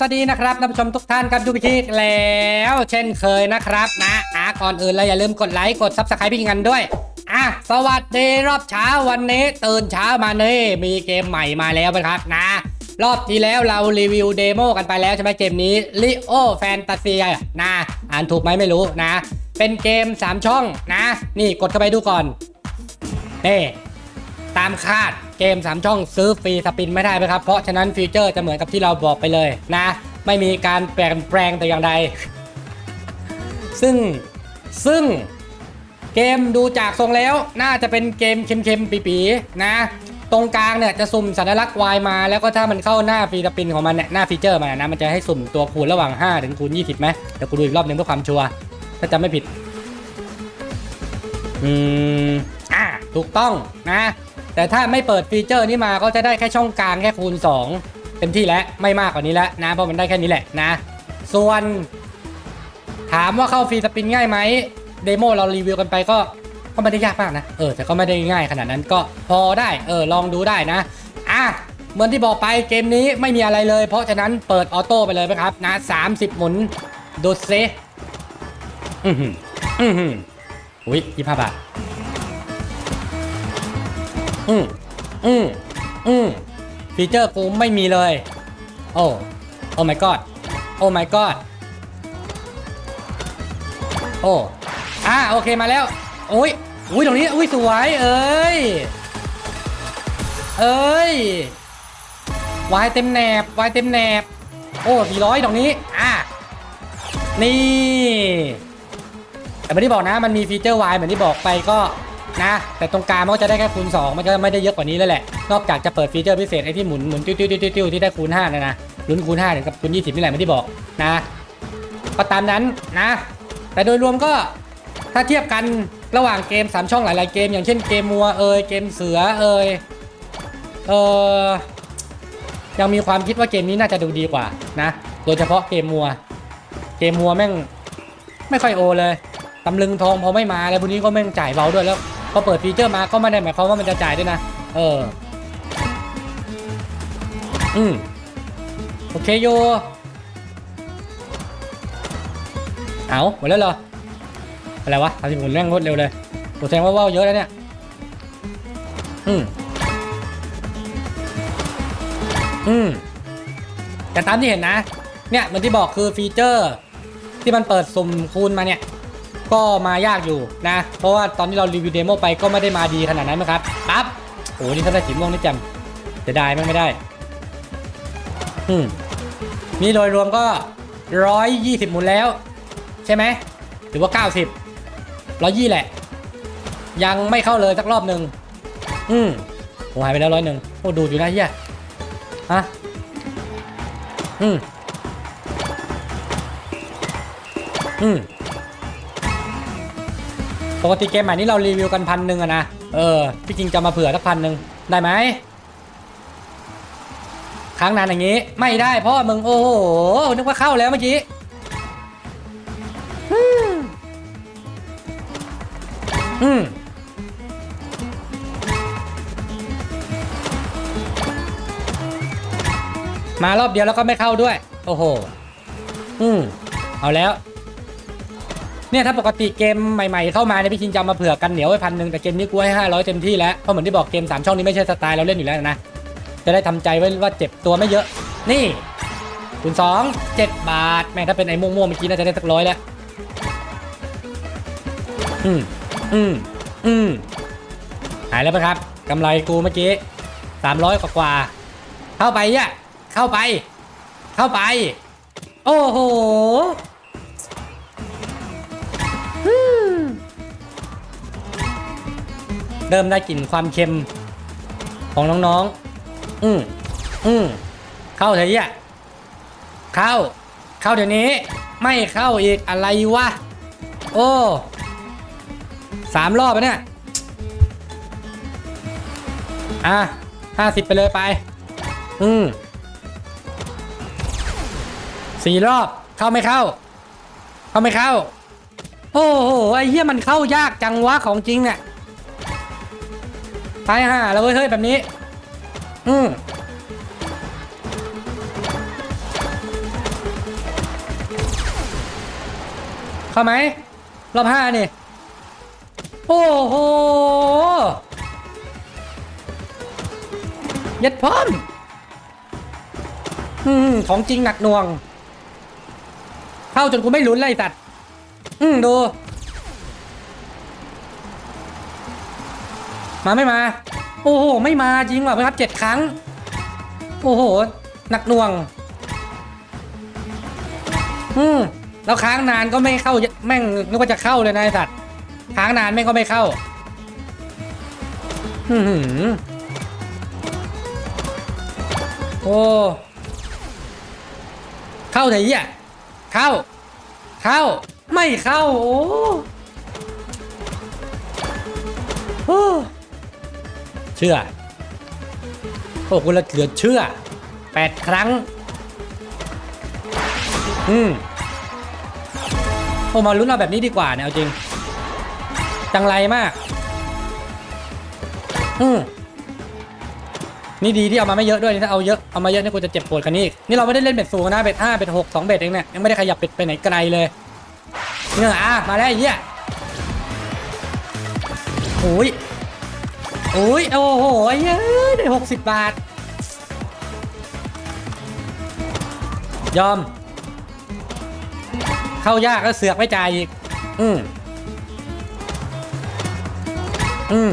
สวัสดีนะครับท่านผู้ชมทุกท่านครับดูพิธีแล้วเช่นเคยนะครับนะอะก่อนอื่นเลยอย่าลืมกดไลค์กดซับสไครป์พี่กันด้วยอะสวัสดีรอบเช้าวันนี้ตื่นเช้ามาเนี่มีเกมใหม่มาแล้วนะครับนะ รอบที่แล้วเรารีวิวเดโมกันไปแล้วใช่ไหมเกมนี้ Leo Fantasy นะอ่านถูกไหมไม่รู้นะ เป็นเกม 3 ช่องนะ นี่กดเข้าไปดูก่อนนี่ตามคาด เกม 3 ช่องซื้อฟรีสปินไม่ได้ไหมครับ เพราะฉะนั้นฟีเจอร์จะเหมือนกับที่เราบอกไปเลยนะ ไม่มีการแปลงแปลงแต่อย่างใด ซึ่งซึ่งเกมดูจากทรงแล้วน่าจะเป็นเกมเค็มๆปีๆนะ ตรงกลางเนี่ยจะสุ่มสัญลักษณ์ Y มา แล้วก็ถ้ามันเข้าหน้าฟรีสปินของมันเนี่ยหน้าฟีเจอร์มันนะมันจะให้สุ่มตัวคูณระหว่าง 5 ถึงคูณ 20ไหมเดี๋ยวกูดูอีกรอบหนึงเพื่อความชัวร์ถ้าจำไม่ผิด อืม อะถูกต้องนะ แต่ถ้าไม่เปิดฟีเจอร์นี้มาก็จะได้แค่ช่องกลางแค่คูณ 2 เต็มที่แล้วไม่มากกว่านี้แล้วนะเพราะมันได้แค่นี้แหละนะ ส่วน ถามว่าเข้าฟรีสปินง่ายไหมเดโมเรารีวิวกันไปก็ก็ไม่ได้ยากมากนะเออแต่ก็ไม่ได้ง่ายขนาดนั้นก็พอได้เออลองดูได้นะอะเหมือนที่บอกไปเกมนี้ไม่มีอะไรเลย เพราะฉะนั้นเปิดออโต้ไปเลยไหมครับนะ30 หมุนดูเซอือหืออือหืออุ้ยยี่ห้าบาท อืมอืมอืมฟีเจอร์กูไม่มีเลย โอ้ โอ้ my god โอ้ my god โอ้อ่าโอเคมาแล้ว โอ้ยอุ้ยตรงนี้ อุ้ยสวย เอ้ย เอ้ยวายเต็มแหนบวายเต็มแหนบ โอ้สี่ร้อยตรงนี้ อะ นี่ แต่ไม่ได้บอกนะ มันมีฟีเจอร์วายเหมือนที่บอกไปก็ นะ แต่ตรงกลางมันก็จะได้แค่คูณ2 มันก็ไม่ได้เยอะกว่านี้แล้วแหละ นอกจากจะเปิดฟีเจอร์พิเศษไอ้ที่หมุนหมุนติ้วติ้วติ้วติ้วที่ได้คูณ5นะนะลุ้นคูณ5ถึงกับคูณ20นี่แหละไม่ได้บอกนะก็ตามนั้นนะ แต่โดยรวมก็ถ้าเทียบกันระหว่างเกม 3 ช่องหลาย ๆ เกม อย่างเช่นเกมมัวเอยเกมเสือเอยเออยังมีความคิดว่าเกมนี้น่าจะดูดีกว่านะโดยเฉพาะเกมมัว เกมมัวแม่งไม่ค่อยโอเลย ตำลึงทองพอไม่มาแล้วพวกนี้ก็แม่งจ่ายเบาด้วยแล้ว พอเปิดฟีเจอร์มาก็ไม่ได้หมายความว่ามันจะจ่ายด้วยนะ เออ อืมโอเคโย เอาหมดแล้วเหรอ อะไรวะทำที่ผมแม่งรวดเร็วเลยผมแสดงว่าว่าวเยอะแล้วเนี่ย อืมอืมแต่ตามที่เห็นนะ เนี่ยมือนที่บอกคือฟีเจอร์ ที่มันเปิดสุ่มคูณมาเนี่ย ก็มายากอยู่นะ เพราะว่าตอนที่เรารีวิวเดโมไปก็ไม่ได้มาดีขนาดนั้นนะครับปั๊บโอ้นี่ถ้าได้สีม่วงนี่จำจะได้ไมไม่ได้อืมนี่โดยรวมก็ 120 หมุนแล้ว ใช่ไหมหรือว่า 90 120 แหละ ยังไม่เข้าเลยสักรอบหนึ่งอืมโอ้หายไปแล้วร้อยหนึ่งโอ้ดูดอยู่นะเฮียฮะอืมอืม ปกติเกมใหม่นี้เรารีวิวกันพันหนึ่งอะนะ เออ พี่จริงจะมาเผื่อสักพันหนึ่งได้ไหมค้างนานอย่างนี้ ไม่ได้เพราะว่ามึงโอ้โห นึกว่าเข้าแล้วเมื่อกี้อืมมารอบเดียวแล้วก็ไม่เข้าด้วย โอ้โห อืมเอาแล้ว เนี่ยถ้าปกติเกมใหม่ๆเข้ามาเนี่ยพี่ชินจะมาเผื่อกันเหนียวไว้พันหนึ่งแต่เกมนี้กูให้ห้าร้อยเต็มที่แล้วเพราะเหมือนที่บอกเกมสามช่องนี้ไม่ใช่สไตล์เราเล่นอยู่แล้วนะจะได้ทำใจไว้ว่าเจ็บตัวไม่เยอะ นี่คูณสองเจ็ดบาท แม่ถ้าเป็นไอ้ม่วงๆเมื่อกี้น่าจะได้สักร้อยแล้วอืมอืมอืมหายแล้วปะครับกำไรกูเมื่อกี้สามร้อยกว่าๆเข้าไปอะเข้าไป เข้าไป โอ้โห เริ่มได้กลิ่นความเค็มของน้องๆ อืมอืมเข้าเถอะอะเข้า เข้าเดี๋ยวนี้ ไม่เข้าอีกอะไรวะ โอ้ สามรอบแล้วเนี่ย อะห้าสิบไปเลยไป อืมสี่รอบ เข้าไม่เข้า เข้าไม่เข้า โอ้โห ไอ้เหี้ยมันเข้ายากจังวะของจริงเนี่ย ตายห่าแล้วเว้ยเฮ้ยแบบนี้ อืมเข้าไหมรอบห้านี่ โอ้โหยัดพร้อม อืมของจริงหนักหน่วง เข้าจนกูไม่ลุ้นเลยสัตว์ อืมดู มาไม่มา โอ้โห ไม่มาจริงว่ะครับเจ็ดครั้ง โอ้โห หนักหน่วง อืมแล้วค้างนานก็ไม่เข้าแม่งนึกว่าจะเข้าเลยนะไอ้สัตว์ค้างนานแม่งก็ไม่เข้า อือหือโอ้เข้าไหนอะเข้า เข้า ไม่เข้า โอ้โอ้ เชื่อโอ้คุณละเหลือเชื่อแปดครั้ง อืมโอ้มาลุ้นเอาแบบนี้ดีกว่าเนี่ยเอาจริง จังไรมาก อืมนี่ดีที่เอามาไม่เยอะด้วยนี่ถ้าเอาเยอะเอามาเยอะนี่กูจะเจ็บปวดกันนี่นี่เราไม่ได้เล่นเบ็ดสูงนะเบ็ดห้าเบ็ดหกสองเบ็ดเองเนี่ยยังไม่ได้ขยับเบ็ดไปไหนไกลเลยเนี่ยอะมาแล้วไอ้เหี้ยโอ้ย อ้ยโอ้โหไอ้เหี้ยได้หกสิบบาท ยอม เข้ายากแล้วเสือกไม่จ่ายอีก อืมอืม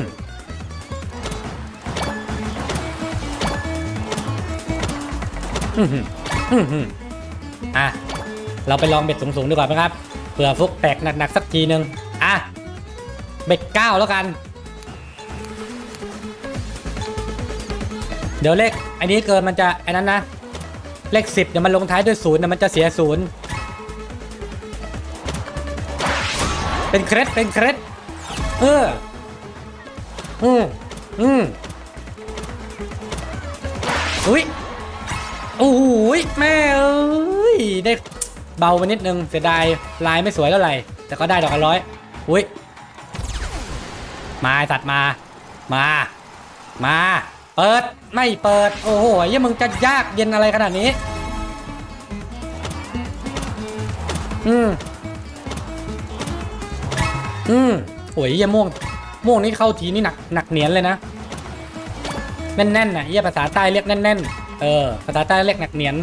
อืมอืมอืมอะ เราไปลองเบ็ดสูงๆดีกว่าไหมครับ เผื่อฟุกแตกหนักๆสักทีนึง อะ เบ็ดเก้าแล้วกัน ดี๋ยวเลขอันนี้เกินมันจะอ้นั้นนะ เลขสิบเดี๋ยวมันลงท้ายด้วยศูนย์เดี๋ยวมันจะเสียศูนย์เป็นเครดเป็นเครดเอออืมอืมอุ้ยโอ้ยแม่เอ้ยได้เบาไปนิดนึงเสียดายลายไม่สวยเท่าไหร่แต่ก็ได้ดอกละร้อยอุ้ยมาสัตว์มา มา มา เปิดไม่เปิด โอ้โหยังมึงจะยากเย็นอะไรขนาดนี้ อืมอืมโอ้ยเยี่ยม่วง ม่วงนี่เข้าทีนี่หนักหนักเหนียนเลยนะแน่นๆน่ะเยี่ยภาษาใต้เรียกแน่น ๆ เออ ภาษาใต้เรียกหนักเหนียน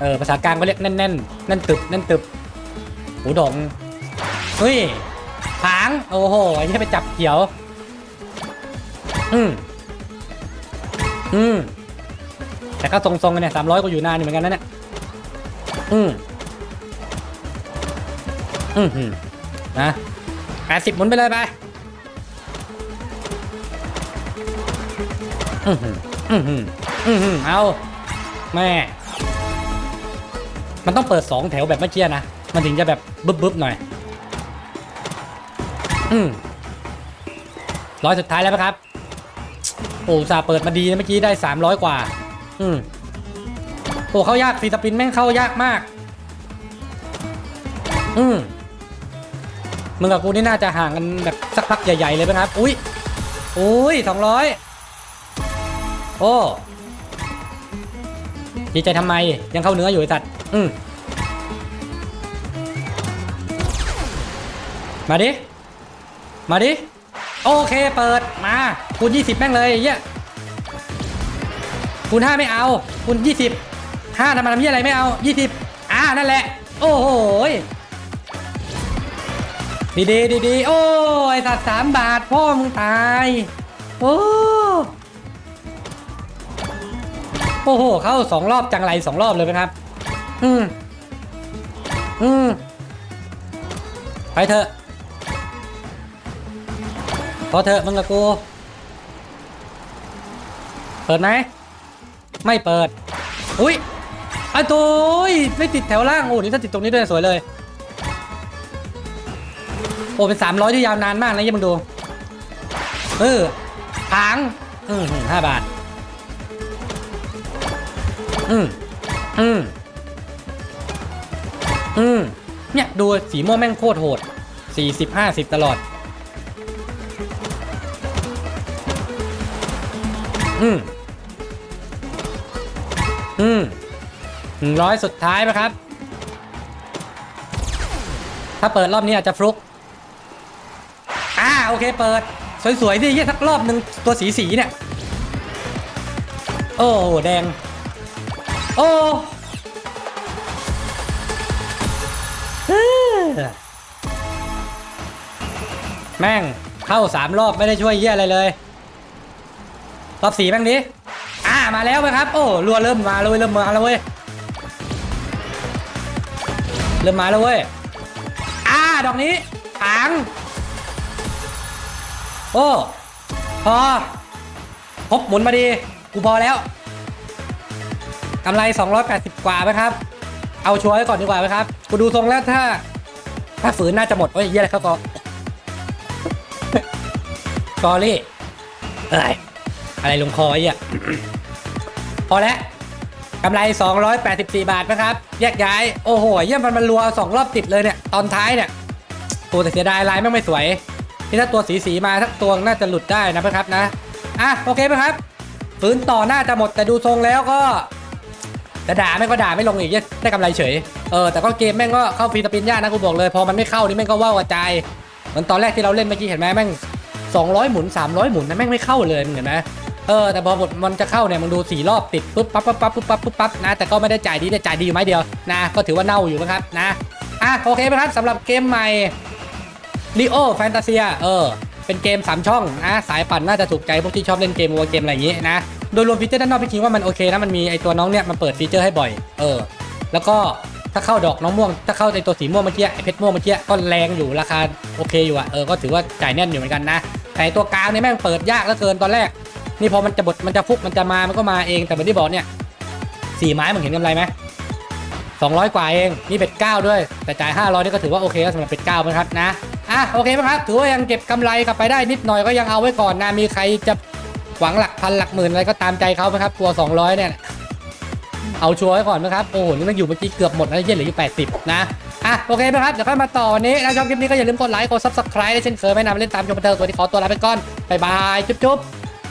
เออ ภาษากลางก็เรียกแน่นๆแน่นตึบแน่นตึบหูดองเฮ้ยผาง โอ้โหไอ้ที่ไปจับเขียว อืม อืมแต่ก็ทรงๆกันเนี่ยสามร้อยก็อยู่นานอยู่เหมือนกันนะเนี่ยอืมอืมอืมนะแปดสิบหมุนไปเลยไปอืมอืมอืมอืมอืมอืมเอาแม่ มันต้องเปิดสองแถวแบบเมื่อกี้นะ มันถึงจะแบบบึ๊บบึ๊บหน่อย อืมร้อยสุดท้ายแล้วไหมครับ อ้ซาเปิดมาดีนะเมื่อกี้ได้สามร้อยกว่า อืมโอ้เข้ายากฟรีสปินแม่งเข้ายากมาก อืมมึงกับกูนี่น่าจะห่างกันแบบสักพักใหญ่ๆเลยไหมครับ อุ้ยอุ้ยสองร้อยโอ้ดีใจทำไมยังเข้าเนื้ออยู่ไอ้สัตว์อืมมาดิ มาดิ โอเคเปิดมาคูณ20 แม่งเลยเหี้ยคูณ5ไม่เอาคูณ20 5ทำมาทำเหี้ยอะไรไม่เอา 20 อ่านั่นแหละ โอ้โหดีดีดีดีโอ้ยสัตว์สามบาทพ่อมึงตาย โอ้โอ้โห เข้าสองรอบจังไรสองรอบเลยไหมครับ อืม อืม ไปเถอะ พอเถอะมึงกับกู เปิดไหม ไม่เปิด อุ้ยไอ้ตัวยไม่ติดแถวล่าง โอ้นี่ถ้าติดตรงนี้ด้วยสวยเลย โอ้เป็นสามร้อยที่ยาวนานมากนะยี่มึงดู เออหาง อืมห้าบาท อืมอืมอืมเนี่ย ดูสีม่วงแม่งโคตรโหดสี่สิบห้าสิบตลอด อืมอืมหนึ่งร้อยสุดท้ายไหมครับ ถ้าเปิดรอบนี้อาจจะฟลุก อ่าโอเคเปิด สวยๆสิเยี่ยสักรอบหนึ่งตัวสีสีๆเนี่ย โอ้แดง โอ้เอ้อแม่งเข้าสามรอบไม่ได้ช่วยเยี่ยอะไรเลย รอบสีแม่งดิอ่ามาแล้วไหมครับ โอ้รัวเริ่มมาแล้วเว้ยเริ่มมาแล้วเว้ยเริ่มมาแล้วเว้ยอ่าดอกนี้ถางโอ้พอครบหมุนมาดี กูพอแล้วกำไร 280 กว่าไหมครับ เอาชัวร์ไว้ก่อนดีกว่าไหมครับ กูดูทรงแล้วถ้า ถ้าฝืนน่าจะหมดโอ้ยเยี่ยอะไรครับกอกอรี่เอ้ย อะไรลงคอไอ้เหี้ยพอแล้วกำไร 284 บาทนะครับ แยกย้าย โอ้โห เยี่ยมมันมันรัวสองรอบติดเลยเนี่ย ตอนท้ายเนี่ยตัวแต่เสียดายลายแม่งไม่สวย นี่ถ้าตัวสีสีมาทักตัวน่าจะหลุดได้นะครับนะ อะ โอเคไหมครับ ฝืนต่อน่าจะหมดแต่ดูทรงแล้วก็จะด่าแม่งก็ด่าไม่ลงอีกได้กำไรเฉย เออ แต่ก็เกมแม่งก็เข้าฟรีสปินยากนะกูบอกเลย พอมันไม่เข้านี่แม่งก็ว่าวกระจายเหมือนตอนแรกที่เราเล่นเมื่อกี้เห็นไหมแม่ง200 หมุน 300 หมุนนะแม่งไม่เข้าเลยเห็นไหม เออแต่พอบทมันจะเข้าเนี่ยมึงดูสี่รอบติดปุ๊บปั๊บปั๊บปั๊บปุ๊บปั๊บปุ๊บปั๊บนะแต่ก็ไม่ได้จ่ายดีได้จ่ายดีอยู่ไม้เดียวนะก็ถือว่าเน่าอยู่นะครับนะอะโอเคไหมครับสำหรับเกมใหม่ l ีโอแฟนตาเซียเออเป็นเกม 3 ช่องนะสายปั่นน่าจะถูกใจพวกที่ชอบเล่นเกมวัวเกมอะไรอย่างนี้นะโดยรวมฟีเจอร์ด้านนอกพี่คิดว่ามันโอเคนะมันมีไอตัวน้องเนี่ยมันเปิดฟีเจอร์ให้บ่อยเออแล้วก็ถ้าเข้าดอกน้องม่วง ถ้าเข้าในตัวสีม่วงเมื่อกี้ไอเพชรม่วงเมื่อกี้ก็แรงอยู่ราคาโอเคอยู่อะเออก็ถือว่าจ่ายแน่นอยู่เหมือนกันนะแต่ตัวกลางเนี่ยแม่งเปิดยากเหลือเกินตอนแรก นี่พอมันจะบดมันจะฟุกมันจะมามันก็มาเองแต่เหมือนที่บอกเนี่ยสี่ไม้มึงเห็นกำไรไหมสองร้อยกว่าเองนี่เป็ดเก้าด้วย แต่จ่ายห้าร้อยนี่ก็ถือว่าโอเคสำหรับเป็ดเก้านะครับนะอะโอเคไหมครับถือว่ายังเก็บกำไรกลับไปได้นิดหน่อยก็ยังเอาไว้ก่อนนะมีใครจะหวังหลักพันหลักหมื่นอะไรก็ตามใจเขาไหมครับตัวสองร้อยเนี่ยเอาชัวร์ไว้ก่อนนะครับโอ้โหนี่มันอยู่เมื่อกี้เกือบหมดแล้วเย็นเหลืออยู่80นะอะโอเคไหมครับเดี๋ยวค่อยมาต่อวันนี้นะชอบคลิปนี้ก็อย่าลืมกดไลค์กด subscribe ได้เช่นเคยไม่นำเล่นตามชมบันเทิงตัวที่ขอตัวลาไปก่อนบ๊ายบายจุ๊บ